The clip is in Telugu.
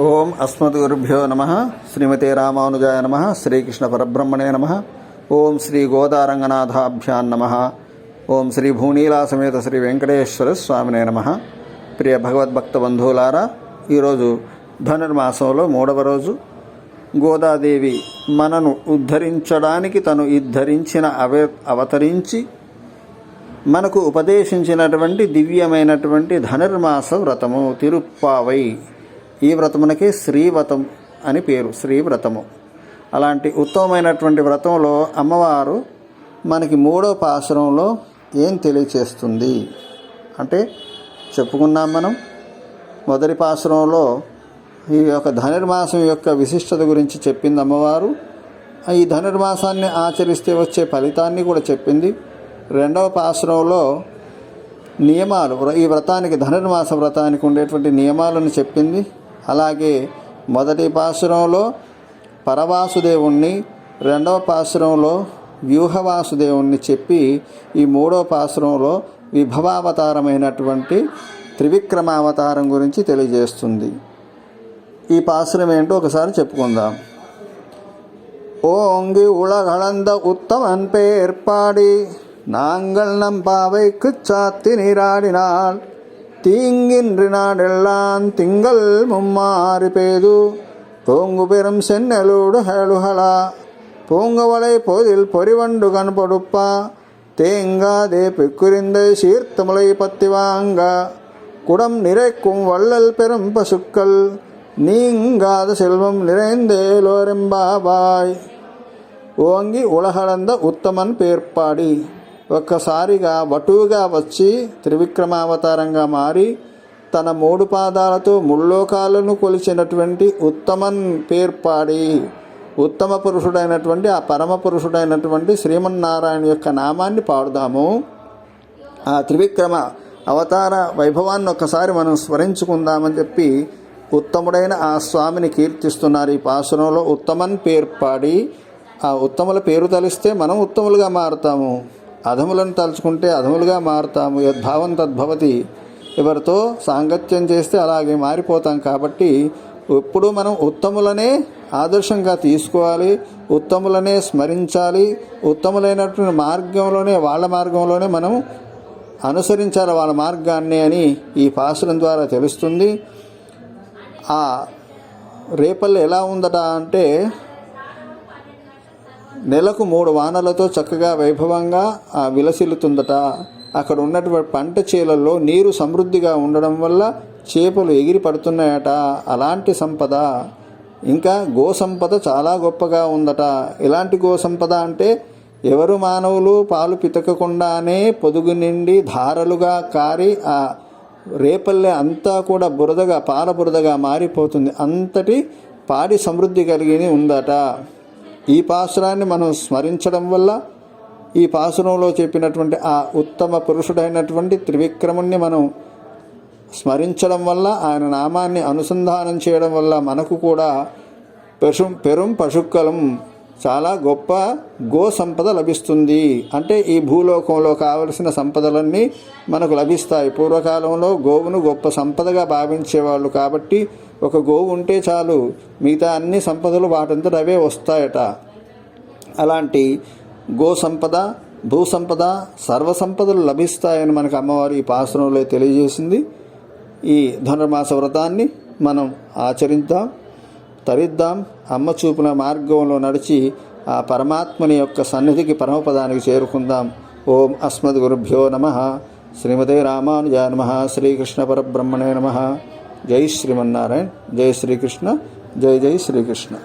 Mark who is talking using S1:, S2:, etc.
S1: ఓం అస్మద్గురుభ్యో నమ శ్రీమతే రామానుజాయ నమ శ్రీకృష్ణ పరబ్రహ్మణే నమ ఓం శ్రీ గోదారంగనాథాభ్యాన్ నమ ఓం శ్రీ భూనీలా సమేత శ్రీ వెంకటేశ్వర స్వామినే నమ. ప్రియ భగవద్భక్త బంధువులారా ఈరోజు ధనుర్మాసంలో మూడవ రోజు. గోదాదేవి మనను ఉద్ధరించడానికి తను ఉద్ధరించిన అవే అవతరించి మనకు ఉపదేశించినటువంటి దివ్యమైనటువంటి ధనుర్మాస వ్రతము. తిరుప్పావై ఈ వ్రతమునకి శ్రీవ్రతం అని పేరు శ్రీవ్రతము. అలాంటి ఉత్తమమైనటువంటి వ్రతంలో అమ్మవారు మనకి మూడో పాసురంలో ఏం తెలియచేస్తుంది? అంటే చెప్పుకున్నాం మనం మొదటి పాసురంలో ఈ యొక్క ధనుర్మాసం యొక్క విశిష్టత గురించి చెప్పింది అమ్మవారు. ఈ ధనుర్మాసాన్ని ఆచరిస్తే వచ్చే ఫలితాన్ని కూడా చెప్పింది. రెండవ పాశ్రంలో నియమాలు వ్ర- ఈ వ్రతానికి ధనుర్మాస వ్రతానికి ఉండేటువంటి నియమాలను చెప్పింది. అలాగే మొదటి పాసురంలో పరవాసుదేవుణ్ణి రెండవ పాసురంలో వ్యూహవాసుదేవుణ్ణి చెప్పి ఈ మూడవ పాసురంలో విభవావతారమైనటువంటి త్రివిక్రమావతారం గురించి తెలియజేస్తుంది ఈ పాసురం ఏంటో ఒకసారి చెప్పుకుందాం ஓங்கி உலகளந்த உத்தமன் பெயர் பாடி நாங்கள் நம் பாவைக்கு சாத்தி நீராடினால் தீங்கின்று நாடெல்லாம் திங்கள் மும்மாறு பேது போங்கு பெரும் சென்னலூடு ஹேழுஹலா பூங்குவலை போதில் பொறிவண்டு கண் படுப்பா தேங்காதே பிக்குரிந்த சீர்த்தமுலை பத்தி வாங்க. குடம் நிறைக்கும் வள்ளல் பெரும் பசுக்கள். நீங்காத செல்வம் நிறைந்தேலோரெம்பாவாய் ஓங்கி உலகளந்த உத்தமன் பேர்ப்பாடி ఒక్కసారిగా వటువుగా వచ్చి త్రివిక్రమావతారంగా మారి తన మూడు పాదాలతో ముల్లోకాలను కొలిచినటువంటి ఉత్తమన్ పేర్పాడి ఉత్తమ పురుషుడైనటువంటి ఆ పరమ పురుషుడైనటువంటి శ్రీమన్నారాయణ యొక్క నామాన్ని పాడుదాము. ఆ త్రివిక్రమ అవతార వైభవాన్ని ఒక్కసారి మనం స్మరించుకుందామని చెప్పి ఉత్తముడైన ఆ స్వామిని కీర్తిస్తున్నారు. ఈ పాసురంలో ఉత్తమన్ పేర్పాడి ఆ ఉత్తముల పేరు తలిస్తే మనం ఉత్తములుగా మారుతాము. అధములను తలుచుకుంటే అధములుగా మారుతాము. యద్భావం తద్భవతి. ఎవరితో సాంగత్యం చేస్తే అలాగే మారిపోతాం కాబట్టి ఎప్పుడు మనం ఉత్తములనే ఆదర్శంగా తీసుకోవాలి ఉత్తములనే స్మరించాలి ఉత్తములైనటువంటి మార్గంలోనే వాళ్ళ మార్గంలోనే మనం అనుసరించాలి వాళ్ళ మార్గాన్ని అని ఈ పాసురం ద్వారా తెలుస్తుంది. ఆ రేపల్లి ఎలా ఉందట అంటే నెలకు మూడు వానలతో చక్కగా వైభవంగా ఆ విలసిల్లుతుందట. అక్కడ ఉన్నటువంటి పంట చేలల్లో నీరు సమృద్ధిగా ఉండడం వల్ల చేపలు ఎగిరి పడుతున్నాయట. అలాంటి సంపద. ఇంకా గో సంపద చాలా గొప్పగా ఉందట. ఇలాంటి గో సంపద అంటే ఎవరు మానవులు పాలు పితకకుండానే పొదుగు నిండి ధారలుగా కారి ఆ రేపల్లె అంతా కూడా బురదగా పాల బురదగా మారిపోతుంది. అంతటి పాడి సమృద్ధి కలిగి ఉందట. ఈ పాసురాన్ని మనం స్మరించడం వల్ల ఈ పాసురంలో చెప్పినటువంటి ఆ ఉత్తమ పురుషుడైనటువంటి త్రివిక్రముణ్ణి మనం స్మరించడం వల్ల ఆయన నామాన్ని అనుసంధానం చేయడం వల్ల మనకు కూడా పెరు పెరుం పశుక్కలం చాలా గొప్ప గో సంపద లభిస్తుంది. అంటే ఈ భూలోకంలో కావలసిన సంపదలన్నీ మనకు లభిస్తాయి. పూర్వకాలంలో గోవును గొప్ప సంపదగా భావించేవాళ్ళు కాబట్టి ఒక గోవు ఉంటే చాలు మిగతా అన్ని సంపదలు వాటంతట అవే వస్తాయట. అలాంటి గో సంపద భూ సంపద సర్వ సంపదలు లభిస్తాయని మనకు అమ్మవారి ఈ పాసనంలో తెలియజేసింది. ఈ ధనుర్మాస వ్రతాన్ని మనం ఆచరిద్దాం. తరిద్దాం. అమ్మ చూపిన మార్గంలో నడిచి ఆ పరమాత్మని యొక్క సన్నిధికి పరమపదానికి చేరుకుందాం. ఓం అస్మద్ గురుభ్యో నమ. శ్రీమతే రామానుజా నమ. శ్రీకృష్ణ పరబ్రహ్మణే నమ. జై శ్రీమన్నారాయణ. జై శ్రీకృష్ణ. జై జై శ్రీకృష్ణ.